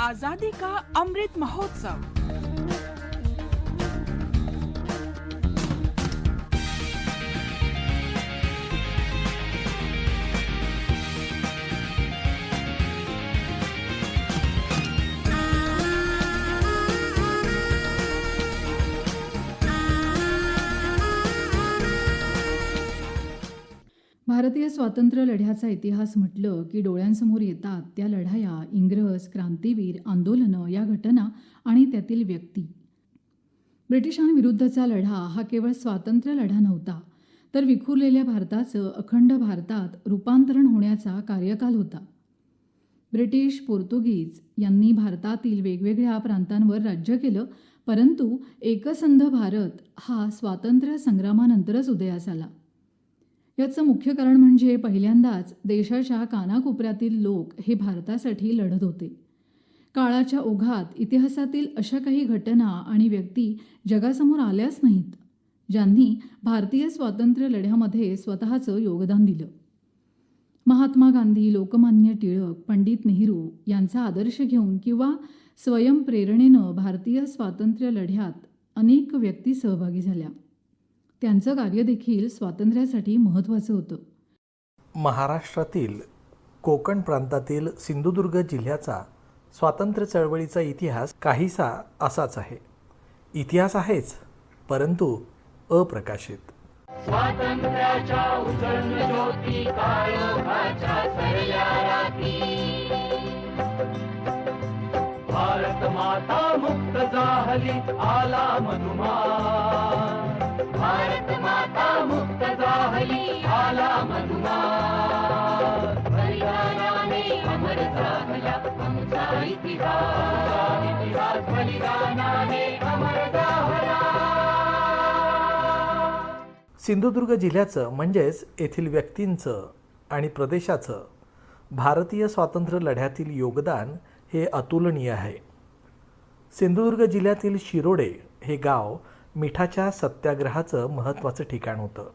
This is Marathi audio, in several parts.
आजादी का अमृत महोत्सव? भारतीय स्वातंत्र्य लढ्याचा इतिहास म्हटलं की डोळ्यांसमोर येतात त्या लढाया इंग्रज क्रांतीवीर आंदोलनं या घटना आणि त्यातील व्यक्ती. ब्रिटिशांविरुद्धचा लढा हा केवळ स्वातंत्र्य लढा नव्हता तर विखुरलेल्या भारताचं अखंड भारतात रूपांतरण होण्याचा कार्यकाल होता. ब्रिटिश पोर्तुगीज यांनी भारतातील वेगवेगळ्या प्रांतांवर राज्य केलं परंतु एकसंध भारत हा स्वातंत्र्य संग्रामानंतरच उदयास आला. याचं मुख्य कारण म्हणजे पहिल्यांदाच देशाच्या कानाकोपऱ्यातील लोक हे भारतासाठी लढत होते. काळाच्या ओघात इतिहासातील अशा काही घटना आणि व्यक्ती जगासमोर आल्याच नाहीत ज्यांनी भारतीय स्वातंत्र्य लढ्यामध्ये स्वतःचं योगदान दिलं. महात्मा गांधी लोकमान्य टिळक पंडित नेहरू यांचा आदर्श घेऊन किंवा स्वयंप्रेरणेनं भारतीय स्वातंत्र्य लढ्यात अनेक व्यक्ती सहभागी झाल्या. त्यांचं कार्य देखील स्वातंत्र्यासाठी महत्त्वाचं होतं. महाराष्ट्रातील कोकण प्रांतातील सिंधुदुर्ग जिल्ह्याचा स्वातंत्र्य चळवळीचा इतिहास काहीसा असाच आहे. इतिहास आहेच परंतु अप्रकाशित. स्वातंत्र्याच्या ज्योती भारत माता मुक्त जाहली आला मधुमार भारत माता मुक्त जाहली आला मधुमा बलिदानाने अमर झाला आमचा इतिहास. इतिहास बलिदानाने अमर झाला सिंधुदुर्ग जिल्ह्याचं म्हणजेच येथील व्यक्तींचं आणि प्रदेशाचं भारतीय स्वातंत्र्य लढ्यातील योगदान हे अतुलनीय आहे. सिंधुदुर्ग जिल्ह्यातील शिरोडे हे गाव मिठाच्या सत्याग्रहाचं महत्त्वाचं ठिकाण होतं.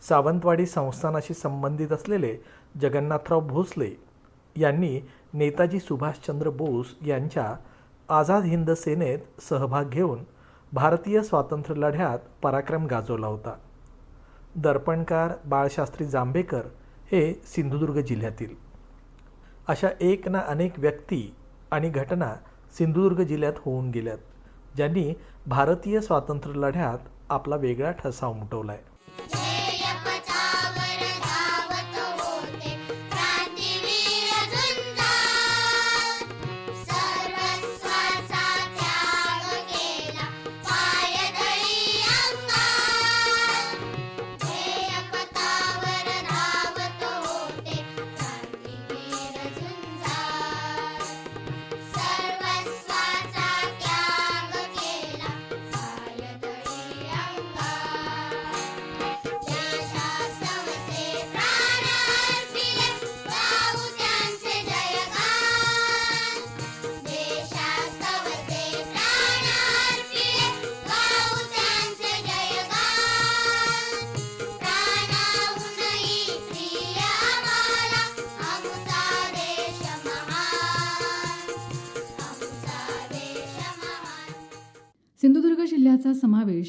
सावंतवाडी संस्थानाशी संबंधित असलेले जगन्नाथराव भोसले यांनी नेताजी सुभाषचंद्र बोस यांच्या आझाद हिंद सेनेत सहभाग घेऊन भारतीय स्वातंत्र्य लढ्यात पराक्रम गाजवला होता. दर्पणकार बाळशास्त्री जांभेकर हे सिंधुदुर्ग जिल्ह्यातील. अशा एक ना अनेक व्यक्ती आणि घटना सिंधुदुर्ग जिल्ह्यात होऊन गेल्यात ज्यांनी भारतीय स्वातंत्र्य लढ्यात आपला वेगळा ठसा उमटवला आहे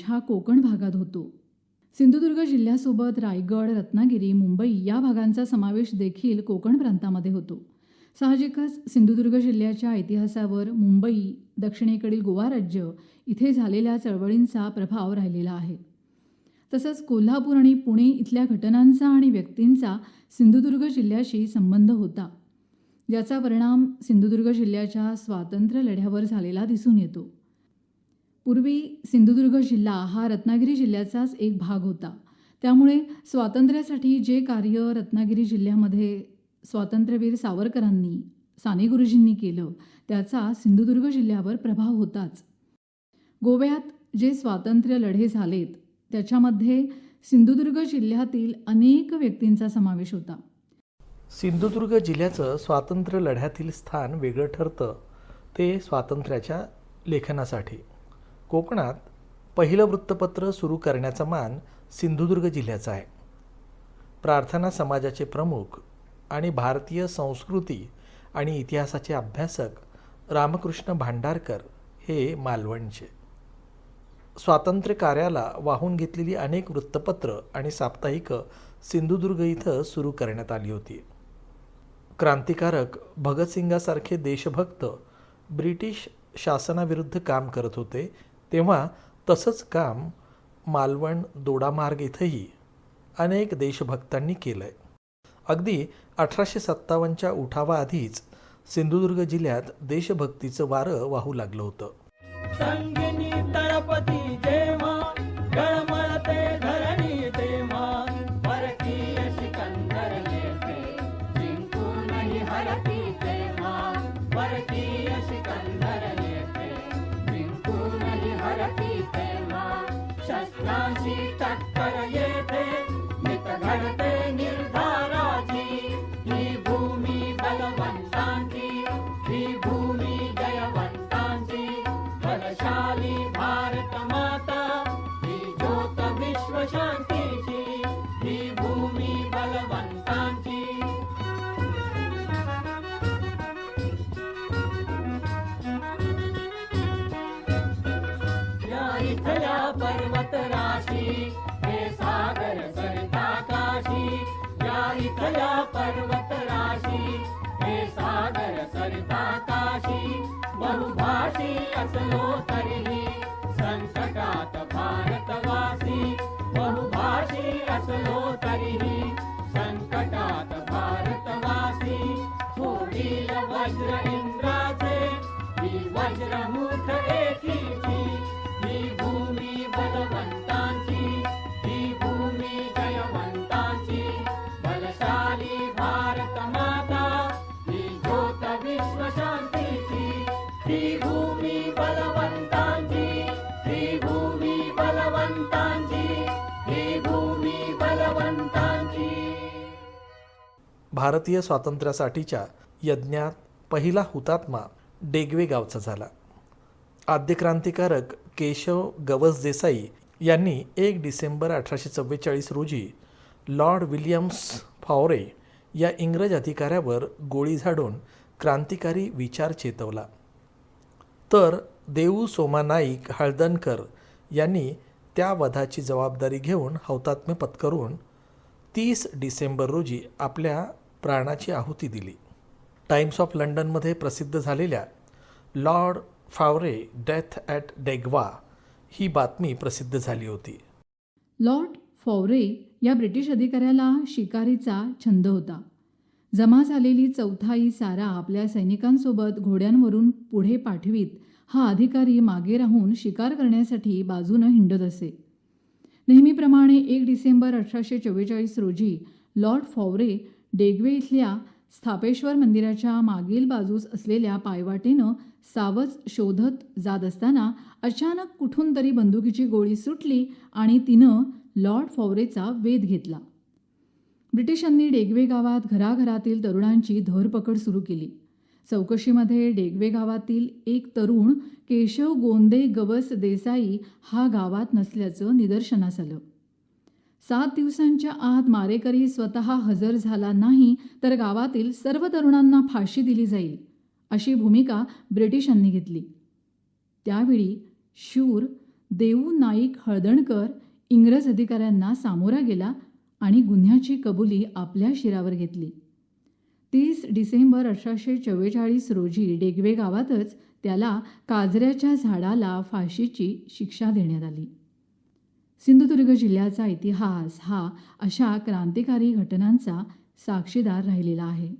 प्रदेश हा कोकण भागात होतो. सिंधुदुर्ग जिल्ह्यासोबत रायगड रत्नागिरी मुंबई या भागांचा समावेश देखील कोकण प्रांतामध्ये होतो. साहजिकच सिंधुदुर्ग जिल्ह्याच्या इतिहासावर मुंबई दक्षिणेकडील गोवा राज्य इथे झालेल्या चळवळींचा प्रभाव राहिलेला आहे. तसंच कोल्हापूर आणि पुणे इथल्या घटनांचा आणि व्यक्तींचा सिंधुदुर्ग जिल्ह्याशी संबंध होता. ज्याचा परिणाम सिंधुदुर्ग जिल्ह्याच्या स्वातंत्र्य लढ्यावर झालेला दिसून येतो. पूर्वी सिंधुदुर्ग जिल्हा हा रत्नागिरी जिल्ह्याचाच एक भाग होता. त्यामुळे स्वातंत्र्यासाठी जे कार्य रत्नागिरी जिल्ह्यामध्ये स्वातंत्र्यवीर सावरकरांनी साने गुरुजींनी केलं त्याचा सिंधुदुर्ग जिल्ह्यावर प्रभाव होताच. गोव्यात जे स्वातंत्र्य लढे झालेत त्याच्यामध्ये सिंधुदुर्ग जिल्ह्यातील अनेक व्यक्तींचा समावेश होता. सिंधुदुर्ग जिल्ह्याचं स्वातंत्र्य लढ्यातील स्थान वेगळं ठरतं ते स्वातंत्र्याच्या लेखनासाठी. कोकणात पहिलं वृत्तपत्र सुरू करण्याचा मान सिंधुदुर्ग जिल्ह्याचा आहे. प्रार्थना समाजाचे प्रमुख आणि भारतीय संस्कृती आणि इतिहासाचे अभ्यासक रामकृष्ण भांडारकर हे मालवणचे. स्वातंत्र्य कार्याला वाहून घेतलेली अनेक वृत्तपत्र आणि साप्ताहिकं सिंधुदुर्ग इथं सुरू करण्यात आली होती. क्रांतिकारक भगतसिंगासारखे देशभक्त ब्रिटिश शासनाविरुद्ध काम करत होते तेव्हा तसंच काम मालवण दोडामार्ग इथंही अनेक देशभक्तांनी केलं आहे अगदी अठराशे सत्तावन्नच्या उठावाआधीच सिंधुदुर्ग जिल्ह्यात देशभक्तीचं वारं वाहू लागलं होतं. शांतीची ही भूमी बलवंतांची. या इथल्या पर्वत राशी हे सागर सरिताकाशी या इथल्या पर्वत राशी हे सागर सरिताकाशी बहुभाषी असलो तरीही भारतवासी वज्र इन्द्रा वज्रू भारतीय स्वातंत्र्यासाठीच्या यज्ञात पहिला हुतात्मा डेगवे गावचा झाला. आद्य क्रांतिकारक केशव गवस देसाई यांनी एक डिसेंबर अठराशे चव्वेचाळीस रोजी लॉर्ड विलियम्स फॉरे या इंग्रज अधिकाऱ्यावर गोळी झाडून क्रांतिकारी विचार चेतवला. तर देऊ सोमा नाईक हळदणकर यांनी त्या वधाची जबाबदारी घेऊन हौतात्म्य पत्करून तीस डिसेंबर रोजी आपल्या प्राणाची आहुती दिली. टाइम्स ऑफ लंडनमध्ये प्रसिद्ध झालेल्या लॉर्ड फावरे डेथ ॲट डेगवा ही बातमी प्रसिद्ध झाली होती. लॉर्ड फॉवरे या ब्रिटिश अधिकाऱ्याला शिकारीचा छंद होता. जमा झालेली चौथाई सारा आपल्या सैनिकांसोबत घोड्यांवरून पुढे पाठवीत हा अधिकारी मागे राहून शिकार करण्यासाठी बाजूनं हिंडत असे. नेहमीप्रमाणे एक डिसेंबर अठराशे चव्वेचाळीस रोजी लॉर्ड फॉवरे डेगवे इथल्या स्थापेश्वर मंदिराच्या मागील बाजूस असलेल्या पायवाटेनं सावज शोधत जात असताना अचानक कुठून तरी बंदुकीची गोळी सुटली आणि तिनं लॉर्ड फॉवरेचा वेध घेतला. ब्रिटिशांनी डेगवे गावात घराघरातील तरुणांची धरपकड सुरू केली. चौकशीमध्ये डेगवे गावातील एक तरुण केशव गोंदे गवस देसाई हा गावात नसल्याचं निदर्शनास आलं. सात दिवसांच्या आत मारेकरी स्वतः हजर झाला नाही तर गावातील सर्व तरुणांना फाशी दिली जाईल अशी भूमिका ब्रिटिशांनी घेतली. त्यावेळी शूर देऊ नाईक हळदणकर इंग्रज अधिकाऱ्यांना सामोरा गेला आणि गुन्ह्याची कबुली आपल्या शिरावर घेतली. तीस डिसेंबर अठराशे चव्वेचाळीस रोजी डेगवे गावातच त्याला काजऱ्याच्या झाडाला फाशीची शिक्षा देण्यात आली. सिंधुदुर्ग जिल्ह्याचा इतिहास हा अशा क्रांतिकारी घटनांचा साक्षीदार राहिलेला आहे.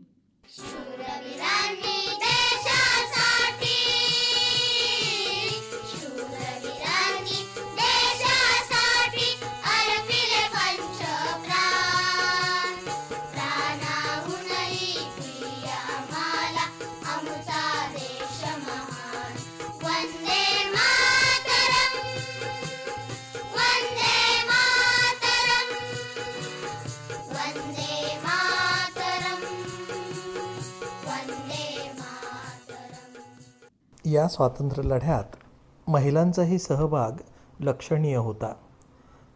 या स्वातंत्र्य लढ्यात महिलांचाही सहभाग लक्षणीय होता.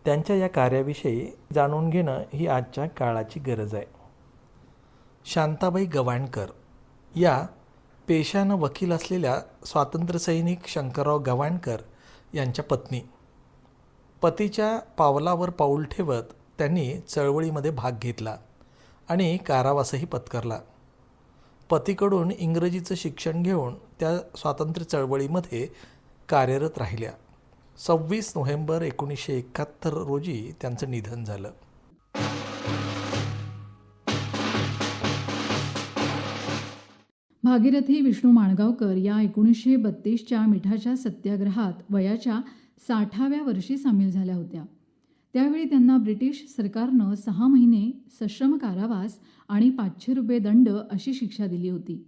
त्यांच्या या कार्याविषयी जाणून घेणं ही आजच्या काळाची गरज आहे. शांताबाई गवाणकर या पेशानं वकील असलेल्या स्वातंत्र्यसैनिक शंकरराव गवाणकर यांच्या पत्नी. पतीच्या पावलावर पाऊल ठेवत त्यांनी चळवळीमध्ये भाग घेतला आणि कारावासही पत्करला. पतीकडून इंग्रजीचं शिक्षण घेऊन त्या स्वातंत्र्य चळवळीमध्ये कार्यरत राहिल्या. सव्वीस नोव्हेंबर एकोणीसशे एकाहत्तर रोजी त्यांचं निधन झालं. भागीरथी विष्णू माणगावकर या एकोणीसशे बत्तीसच्या मिठाच्या सत्याग्रहात वयाच्या साठाव्या वर्षी सामील झाल्या होत्या. त्यावेळी त्यांना ब्रिटिश सरकारनं सहा महिने सश्रम कारावास आणि पाचशे रुपये दंड अशी शिक्षा दिली होती.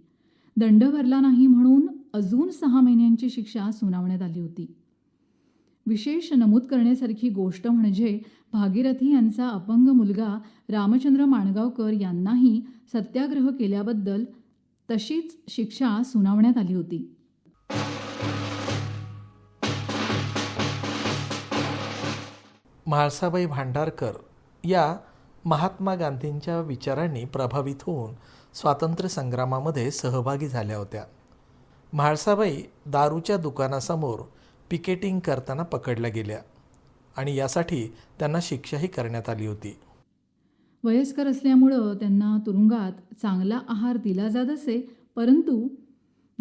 दंड भरला नाही म्हणून अजून सहा महिन्यांची शिक्षा सुनावण्यात आली होती. विशेष नमूद करण्यासारखी गोष्ट म्हणजे भागीरथी यांचा अपंग मुलगा रामचंद्र माणगावकर यांनाही सत्याग्रह केल्याबद्दल तशीच शिक्षा सुनावण्यात आली होती. म्हाळसाबाई भांडारकर या महात्मा गांधींच्या विचारांनी प्रभावित होऊन स्वातंत्र्य संग्रामामध्ये सहभागी झाल्या होत्या. म्हाळसाबाई दारूच्या दुकानासमोर पिकेटिंग करताना पकडल्या गेल्या आणि यासाठी त्यांना शिक्षाही करण्यात आली होती. वयस्कर असल्यामुळं त्यांना तुरुंगात चांगला आहार दिला जात असे परंतु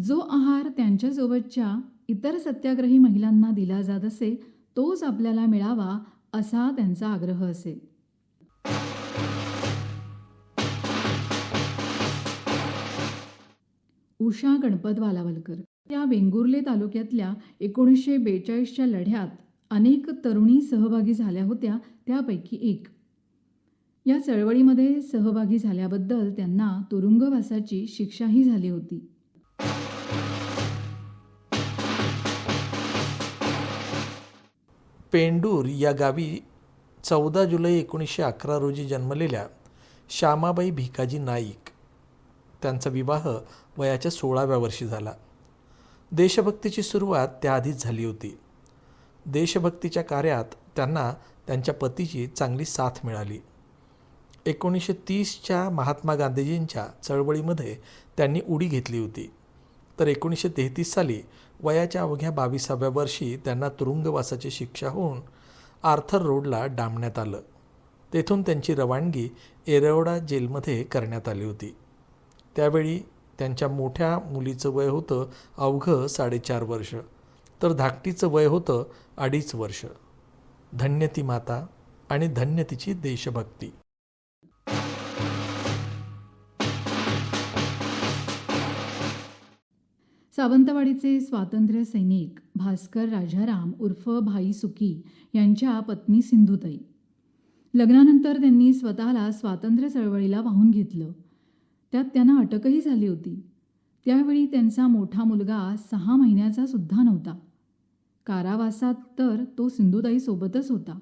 जो आहार त्यांच्यासोबतच्या इतर सत्याग्रही महिलांना दिला जात असे तोच आपल्याला मिळावा असा त्यांचा आग्रह असेल. उषा गणपत वालावलकर. त्या वेंगुर्ले तालुक्यातल्या एकोणीसशे बेचाळीसच्या लढ्यात अनेक तरुणी सहभागी झाल्या होत्या त्यापैकी एक. या चळवळीमध्ये सहभागी झाल्याबद्दल त्यांना तुरुंगवासाची शिक्षाही झाली होती. पेंडूर या गावी चौदा जुलै एकोणीसशे अकरा रोजी जन्मलेल्या श्यामाबाई भिकाजी नाईक. त्यांचा विवाह वयाच्या सोळाव्या वर्षी झाला. देशभक्तीची सुरुवात त्याआधीच झाली होती. देशभक्तीच्या कार्यात त्यांना त्यांच्या पतीची चांगली साथ मिळाली. एकोणीसशे तीसच्या महात्मा गांधीजींच्या चळवळीमध्ये त्यांनी उडी घेतली होती. तर एकोणीसशे तेहतीस साली वयाच्या अवघ्या बावीसाव्या वर्षी त्यांना तुरुंगवासाची शिक्षा होऊन आर्थर रोडला डांबण्यात आलं. तेथून त्यांची रवानगी एरवडा जेलमध्ये करण्यात आली होती. त्यावेळी त्यांच्या मोठ्या मुलीचं वय होतं अवघं साडेचार वर्ष. तर धाकटीचं वय होतं अडीच वर्ष. धन्य ती माता आणि धन्य तिची देशभक्ती. सावंतवाडीचे स्वातंत्र्य सैनिक भास्कर राजाराम उर्फ भाई सुकी यांच्या पत्नी सिंधुताई. लग्नानंतर त्यांनी स्वतःला स्वातंत्र्य चळवळीला वाहून घेतलं. त्यात त्यांना अटकही झाली होती. त्यावेळी त्यांचा मोठा मुलगा सहा महिन्याचा सुद्धा नव्हता. कारावासात तर तो सिंधुताई सोबतच होता.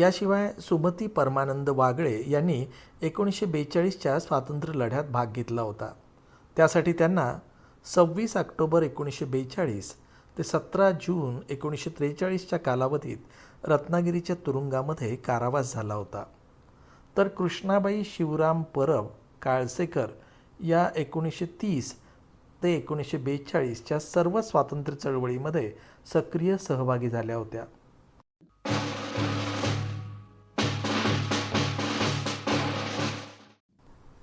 याशिवाय सुमती परमानंद वागळे यांनी एकोणीसशे बेचाळीसच्या स्वातंत्र्य लढ्यात भाग घेतला होता. त्यासाठी त्यांना सव्वीस ऑक्टोबर एकोणीसशे बेचाळीस ते सतरा जून एकोणीसशे त्रेचाळीसच्या कालावधीत रत्नागिरीच्या तुरुंगामध्ये कारावास झाला होता. तर कृष्णाबाई शिवराम परब काळसेकर या एकोणीसशे तीस ते एकोणीसशे बेचाळीसच्या सर्व स्वातंत्र्य चळवळीमध्ये सक्रिय सहभागी झाल्या होत्या.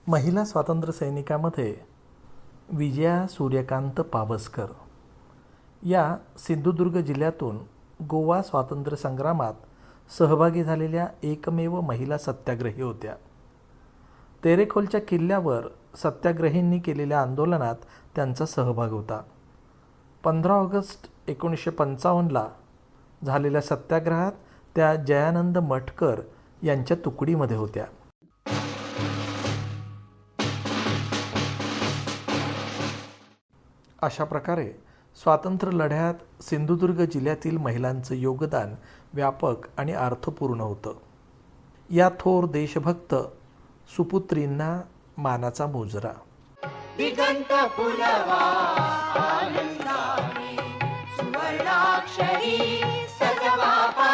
महिला स्वातंत्र्य सैनिकामध्ये विजया सूर्यकांत पावसकर. या सिंधुदुर्ग जिल्ह्यातून गोवा स्वातंत्र्य संग्रामात सहभागी झालेल्या एकमेव महिला सत्याग्रही होत्या. तेरेखोलच्या किल्ल्यावर सत्याग्रहींनी केलेल्या आंदोलनात त्यांचा सहभाग होता. पंधरा ऑगस्ट एकोणीसशे पंचावन्नला झालेल्या सत्याग्रहात त्या जयानंद मटकर यांच्या तुकडीमध्ये होत्या. अशा प्रकारे स्वातंत्र्य लढ्यात सिंधुदुर्ग जिल्ह्यातील महिलांचं योगदान व्यापक आणि अर्थपूर्ण होतं. या थोर देशभक्त सुपुत्रींना मानाचा मोजरा. दिगंत आनंदाने सुवर्णाक्षरी सजवा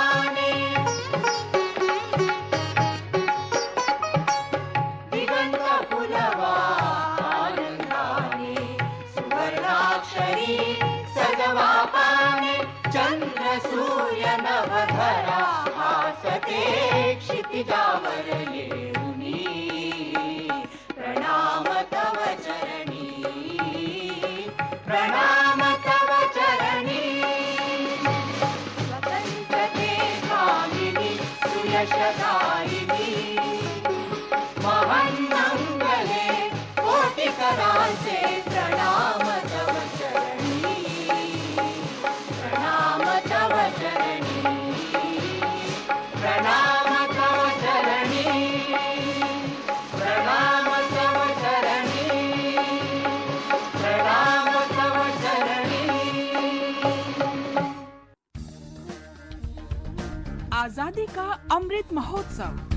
प्रणाम तव चरणी। प्रणाम का अमृत महोत्सव.